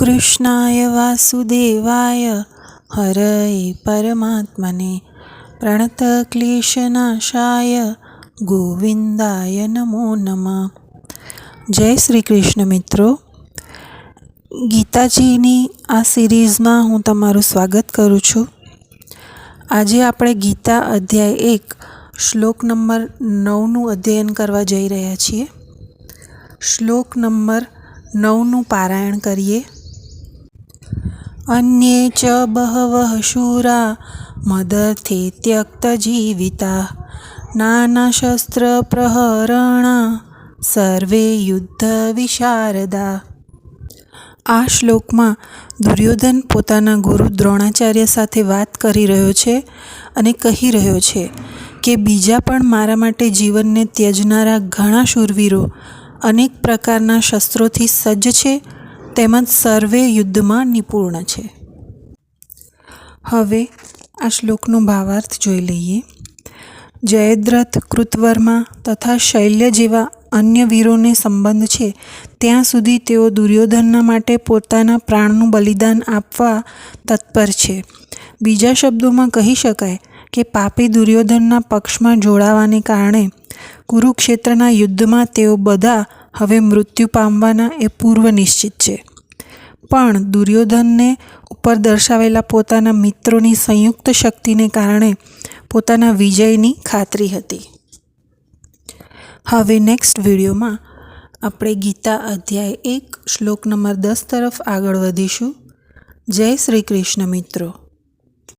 કૃષ્ણાય વાસુદેવાય. હરય પરમાત્મને પ્રણતક્લેશનાશાય ગોવિંદાય નમો નમઃ. જય શ્રી કૃષ્ણ મિત્રો. ગીતાજીની આ સિરીઝમાં હું તમારું સ્વાગત કરું છું. આજે આપણે ગીતા અધ્યાય એક, શ્લોક નંબર નવનું અધ્યયન કરવા જઈ રહ્યા છીએ. શ્લોક નંબર નવનું પારાયણ કરીએ. અન્યે ચ બહવઃ શૂરા મદર્થે ત્યક્તજીવિતા પ્રહરણા સર્વે યુદ્ધ વિશારદા આ શ્લોકમાં દુર્યોધન પોતાના ગુરુ દ્રોણાચાર્ય સાથે વાત કરી રહ્યો છે અને કહી રહ્યો છે કે બીજા પણ મારા માટે જીવનને ત્યજનારા ઘણા શૂરવીરો અનેક પ્રકારના શસ્ત્રોથી સજ્જ છે તેમજ સર્વે યુદ્ધમાં નિપુણ છે. હવે આ શ્લોકનો ભાવાર્થ જોઈ લઈએ. જયદ્રથ કૃતવર્મા તથા શૈલ્ય જેવા અન્ય વીરોને સંબંધ છે. ત્યાં સુધી તેઓ દુર્યોધનના માટે પોતાના પ્રાણનું બલિદાન આપવા તત્પર છે. બીજા શબ્દોમાં કહી શકાય કે પાપી દુર્યોધનના પક્ષમાં જોડાવાને કારણે કુરુક્ષેત્રના યુદ્ધમાં તેઓ બધા હવે મૃત્યુ પામવાના એ પૂર્વ નિશ્ચિત છે. પણ દુર્યોધનને ઉપર દર્શાવેલા પોતાના મિત્રોની સંયુક્ત શક્તિને કારણે પોતાના વિજયની ખાતરી હતી. હવે નેક્સ્ટ વિડીયોમાં આપણે ગીતા અધ્યાય એક, શ્લોક નંબર દસ તરફ આગળ વધીશું. જય શ્રી કૃષ્ણ મિત્રો.